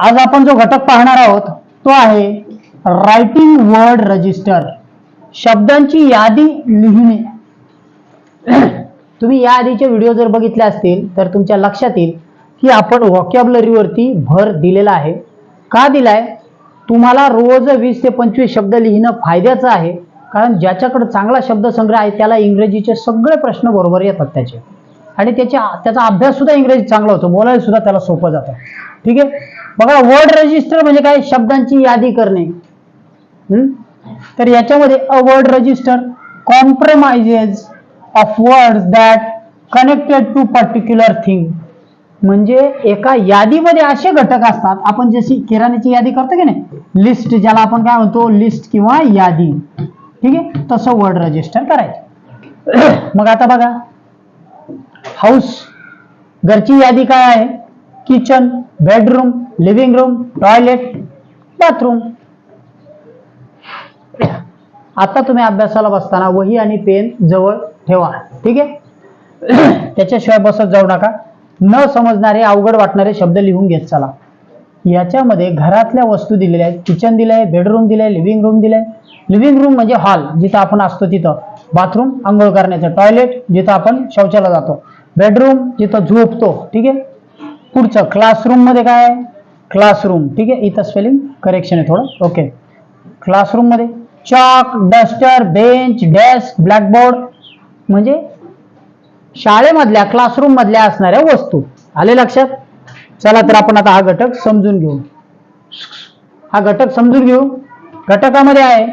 आज आपण जो घटक पाहणार आहोत तो आहे रायटिंग वर्ड रजिस्टर शब्दांची यादी लिहिणे. तुम्ही या आधीचे व्हिडिओ जर बघितले असतील तर तुमच्या लक्षात येईल की आपण व्हॉकॅबलरीवरती भर दिलेला आहे. का दिलाय? तुम्हाला रोज वीस ते पंचवीस शब्द लिहिणं फायद्याचं आहे कारण ज्याच्याकडे चांगला शब्दसंग्रह आहे त्याला इंग्रजीचे सगळे प्रश्न बरोबर येतात त्याचे. आणि त्याच्या त्याचा अभ्यास सुद्धा इंग्रजी चांगला होतो बोलायला सुद्धा त्याला सोपं जातं. ठीक आहे? बघा वर्ड रजिस्टर म्हणजे काय? शब्दांची यादी करणे. हम्म? तर याच्यामध्ये a word register compromises of word that connected to particular thing म्हणजे एका यादीमध्ये असे घटक असतात. आपण जशी किराण्याची यादी करतो की नाही? लिस्ट ज्याला आपण काय म्हणतो? लिस्ट किंवा यादी. ठीक आहे? तसं वर्ड रजिस्टर करायचं. मग आता बघा. हाऊस घरची यादी काय आहे? Kitchen bedroom living room toilet bathroom. आता तुम्ही अभ्यासाला बसताना वही आणि पेन जवळ ठेवा. ठीक आहे? त्याच्याशिवाय बसत जाऊ नका. न समजणारे अवघड वाटणारे शब्द लिहून घेत चला. याच्यामध्ये घरातल्या वस्तू दिलेल्या आहेत. किचन दिलंय बेडरूम दिलंय लिव्हिंग रूम दिलंय. लिव्हिंग रूम म्हणजे हॉल जिथं आपण असतो तिथं. बाथरूम आंघोळ करण्याचं. टॉयलेट जिथं आपण शौचाला जातो. बेडरूम जिथं झोपतो. ठीक आहे? पुढचं क्लासरूममध्ये काय आहे? क्लासरूम ठीक आहे? इथं स्पेलिंग करेक्शन आहे थोडं. Okay क्लासरूममध्ये chalk duster bench desk blackboard म्हणजे शाळेमधल्या क्लासरूम मधल्या असणाऱ्या वस्तू. आले लक्षात? चला तर आपण आता हा घटक समजून घेऊ. हा घटक समजून घेऊ. घटकामध्ये आहे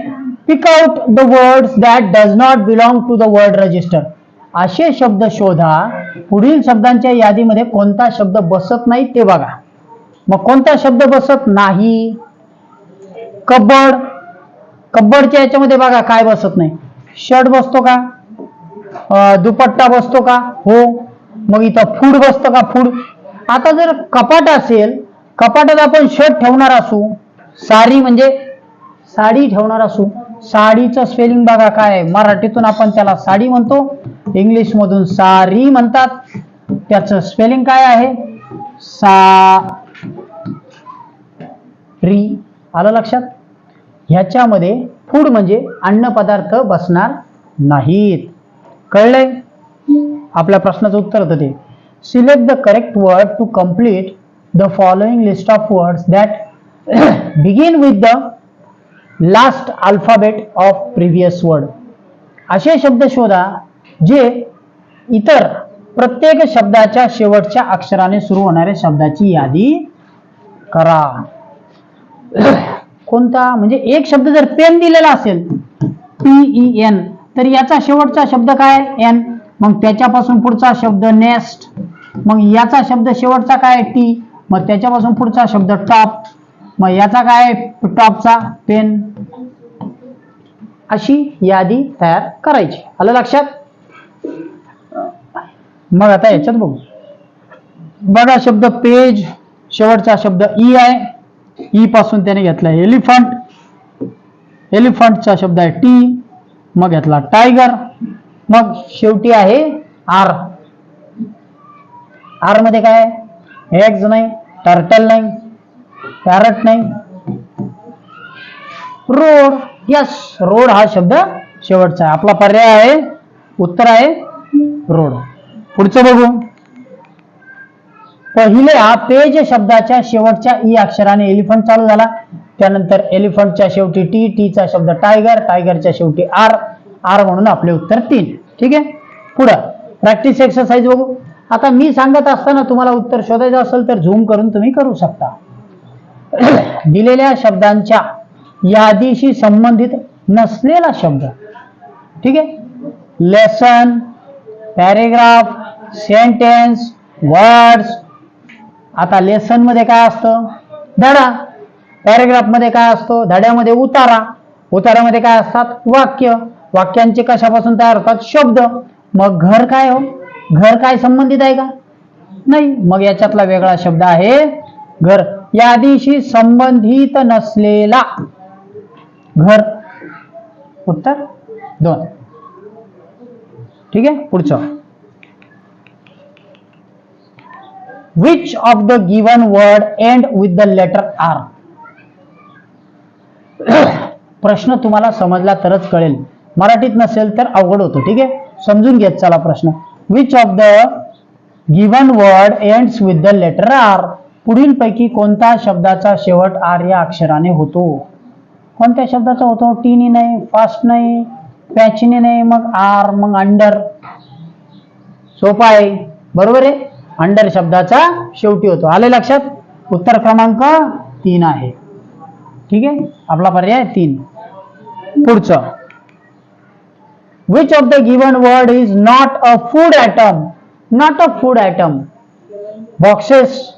pick out the words that does not belong to the word register असे शब्द शोधा पुढील शब्दांच्या यादीमध्ये कोणता शब्द बसत नाही ते बघा. मग कोणता शब्द बसत नाही? कबड. कब्बडच्या याच्यामध्ये बघा काय बसत नाही. शर्ट बसतो का? दुपट्टा बसतो का? हो. मग इथं फूड बसतं का? फूड. आता जर कपाट असेल कपाटात आपण शर्ट ठेवणार असू साडी म्हणजे साडी ठेवणार असू साडीचं स्पेलिंग बघा काय आहे. मराठीतून आपण त्याला साडी म्हणतो. इंग्लिश मधून सारी म्हणतात. त्याचं स्पेलिंग काय आहे? सा री आलं लक्षात? ह्याच्यामध्ये फूड म्हणजे अन्न पदार्थ बसणार नाहीत. कळलंय? आपल्या प्रश्नाचं उत्तर होतं ते. Select the correct word to complete the following list of words that begin with the last alphabet of previous word असे शब्द शोधा जे इतर प्रत्येक शब्दाच्या शेवटच्या अक्षराने सुरू होणाऱ्या शब्दाची यादी करा. कोणता? म्हणजे एक शब्द जर पेन दिलेला असेल पीई एन तर याचा शेवटचा शब्द काय? एन मग त्याच्यापासून पुढचा शब्द नेस्ट मग याचा शब्द शेवटचा काय? टी मग त्याच्यापासून पुढचा शब्द टॉप मग याचा काय टॉपचा? पेन? अशी यादी तयार करायची. आलं लक्षात? मग आता याच्यात बघू. बघा शब्द पेज शेवटचा शब्द ई आहे. ई पासून त्याने घेतला एलिफंट. एलिफंटचा शब्द आहे टी. मग घेतला टायगर. मग शेवटी आहे आर. आरमध्ये काय एक्स नाही टर्टल नाही. पॅरट नाही? रोड यस रोड हा शब्द शेवटचा आहे. आपला पर्याय आहे उत्तर आहे रोड पुढचं बघू. पहिले हा पेज शब्दाच्या शेवटच्या ई अक्षराने एलिफंट चालू झाला. त्यानंतर एलिफंटच्या शेवटी टी टीचा शब्द टायगर टायगरच्या शेवटी आर आर म्हणून आपले उत्तर तीन. ठीक आहे? पुढं. प्रॅक्टिस एक्सरसाइज बघू. आता मी सांगत असताना तुम्हाला उत्तर शोधायचं असेल तर झूम करून तुम्ही करू शकता. दिलेल्या शब्दांच्या यादीशी संबंधित नसलेला शब्द. ठीक आहे? लेसन पॅरेग्राफ सेंटेन्स वर्ड्स आता लेसनमध्ये काय असतं? धडा. पॅरेग्राफमध्ये काय असतो? धड्यामध्ये उतारा. उतारामध्ये काय असतात? वाक्य. वाक्यांचे कशापासून तयार होतात? शब्द. मग घर काय हो? घर काय संबंधित आहे का? नाही. मग याच्यातला वेगळा शब्द आहे घर. यादीशी संबंधित नसलेला. घर. उत्तर? दोन. ठीक आहे? पुढचं. Which of the given word end with the letter R प्रश्न तुम्हाला समजला तरच कळेल. मराठीत नसेल तर अवघड होतो. ठीक आहे? समजून घेत चला प्रश्न. Which of the given word ends with the letter R पुढील पैकी कोणता शब्दाचा शेवट आर या अक्षराने होतो? कोणत्या शब्दाचा होतो? टीनी नाही फास्ट नाही पॅचनी नाही मग आर मग अंडर सोपा आहे. बरोबर आहे? अंडर शब्दाचा शेवटी होतो. आले लक्षात? उत्तर क्रमांक तीन आहे. ठीक आहे? आपला पर्याय तीन. पुढचं. Which of the given word is not a food item not a food item boxes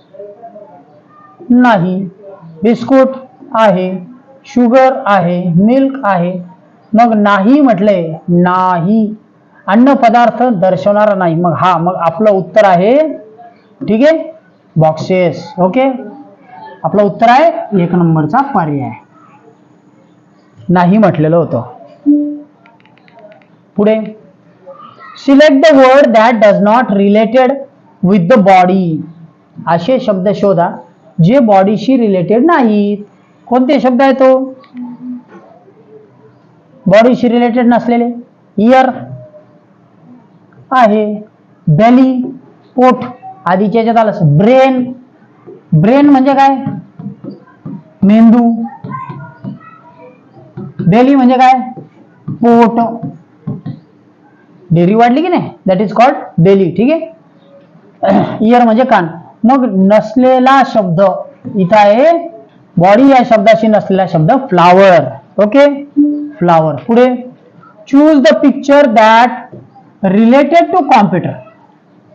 नाही. बिस्कुट आहे शुगर आहे मिल्क आहे. मग नाही म्हटले नाही. अन्न पदार्थ दर्शवणारा नाही. मग हा मग आपलं उत्तर आहे ठीक आहे? बॉक्सेस ओके आपलं उत्तर आहे एक नंबरचा पर्याय. नाही म्हटलेलं होतं. पुढे. Select the word that does not related with the body असे शब्द शोधा. जे बॉडीशी रिलेटेड नाहीत. कोणते शब्द आहे तो? बॉडीशी रिलेटेड नसलेले. इयर आहे. बेली पोट आधीच्या याच्यात आलं ब्रेन ब्रेन म्हणजे काय? मेंदू. बेली म्हणजे काय? पोट. डेरी वाढली की नाही? दॅट इज कॉल्ड बेली ठीक आहे? इयर म्हणजे कान. मग नसलेला शब्द इथं आहे बॉडी या शब्दाशी नसलेला शब्द फ्लावर ओके फ्लावर पुढे. Choose the picture that related to computer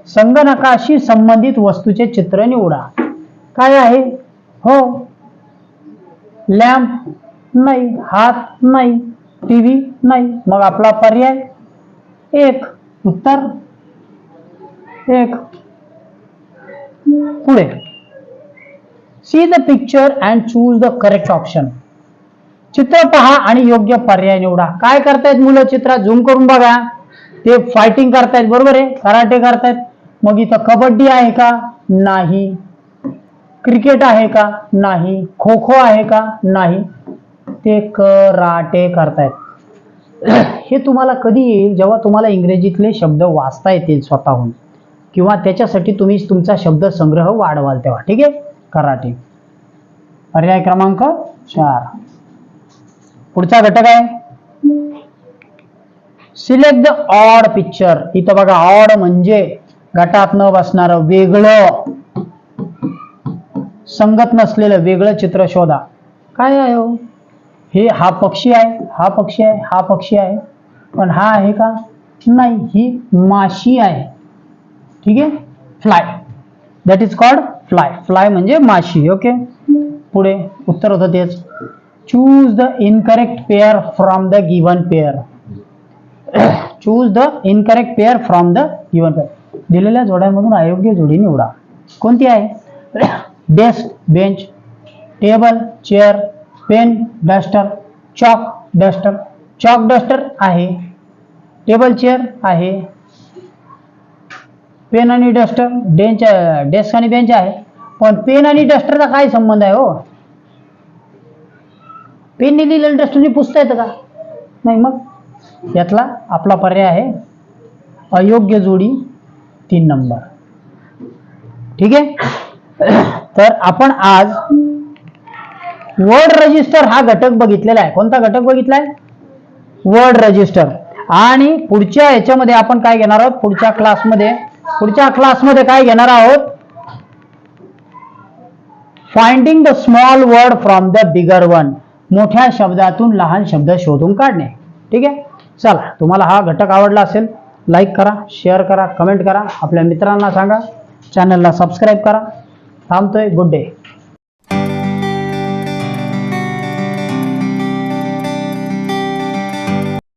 संगणकाशी संबंधित वस्तूचे चित्र निवडा. काय आहे? हो. लॅम्प नाही हात नाही टीव्ही नाही. मग आपला पर्याय? एक. उत्तर? एक. पुढे. See the picture and choose the correct option चित्र पहा आणि योग्य पर्याय निवडा. काय करतायत मुलं चित्रात झूम करून बघा. ते फायटिंग करतायत बरोबर आहे? कराटे करतायत. मग इथं कबड्डी आहे का? नाही. क्रिकेट आहे का? नाही. खो खो आहे का? नाही. ते कराटे करतायत. हे तुम्हाला कधी येईल? जेव्हा तुम्हाला इंग्रजीतले शब्द वाचता येतील स्वतःहून. किंवा त्याच्यासाठी तुम्ही तुमचा शब्द संग्रह वाढवाल तेव्हा. ठीक आहे? कराटे. पर्याय क्रमांक चार. पुढचा घटक आहे. सिलेक्ट द ऑड पिक्चर इथं बघा ऑड म्हणजे गटात न बसणारं वेगळं. संगत नसलेलं वेगळं चित्र शोधा. काय आहे हो? हे हा पक्षी आहे हा पक्षी आहे हा पक्षी आहे. पण हा आहे का? नाही ही माशी आहे. ठीक आहे? Fly that is called fly fly म्हणजे माशी ओके पुढे उत्तर होतं तेच. Choose the incorrect pair from the given pair choose the incorrect pair from the given pair दिलेल्या जोड्यांमधून अयोग्य जोडी निवडा. कोणती आहे? Desk bench table chair pen duster chalk duster chalk duster आहे. टेबल चेअर आहे. पेन आणि डस्टर डेंच डेस्क आणि बेंच आहे. पण पेन आणि डस्टरचा काय संबंध आहे हो? पेनने लिहिलेलं डस्टरने पुसता येतं का? नाही मग? यातला आपला पर्याय आहे. अयोग्य जोडी तीन नंबर ठीक आहे? तर आपण आज वर्ड रजिस्टर हा घटक बघितलेला आहे. कोणता घटक बघितलाय वर्ड रजिस्टर आणि पुढच्या याच्यामध्ये आपण काय घेणार आहोत? पुढच्या क्लासमध्ये पुढच्या क्लासमध्ये काय घेणार आहोत? Finding the small word from the bigger one मोठ्या शब्दातून लहान शब्द शोधून काढणे. ठीक आहे? चला तुम्हाला हा घटक आवडला असेल लाईक करा शेअर करा कमेंट करा. आपल्या मित्रांना सांगा. चॅनलला सबस्क्राईब करा. थांबतोय. Good day